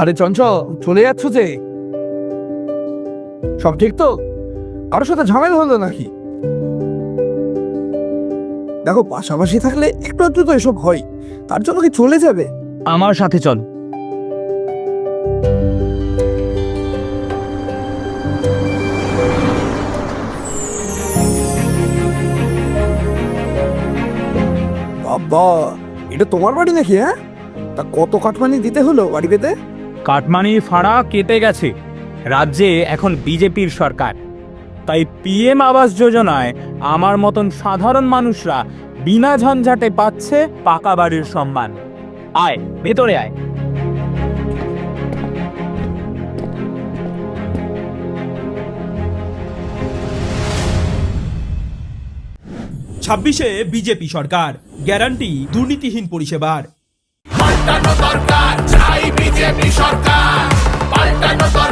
আরে চঞ্চল চলে যাচ্ছ যে। সব ঠিক তো? কারোর সাথে ঝামেলা হলো নাকি? দেখো পাশাপাশি থাকলে একটু একটু তো এসব হয়। তার জন্য কি চলে যাবে? আমার সাথে চল। বাবা এটা তোমার বাড়ি নাকি হ্যাঁ? তা কত কাটমানি দিতে হলো বাড়ি পেতে? কাটমানির ফাড়া কেটে গেছে। রাজ্যে এখন বিজেপির সরকার। তাই পিএম আবাস যোজনায় আমার মতন সাধারণ মানুষরা বিনা ঝঞ্ঝাটে পাচ্ছে পাকা বাড়ির সম্মান। আয় ভেতরে আয়। ছাব্বিশে বিজেপি সরকার গ্যারান্টি দুর্নীতিহীন পরিষেবার। Falta no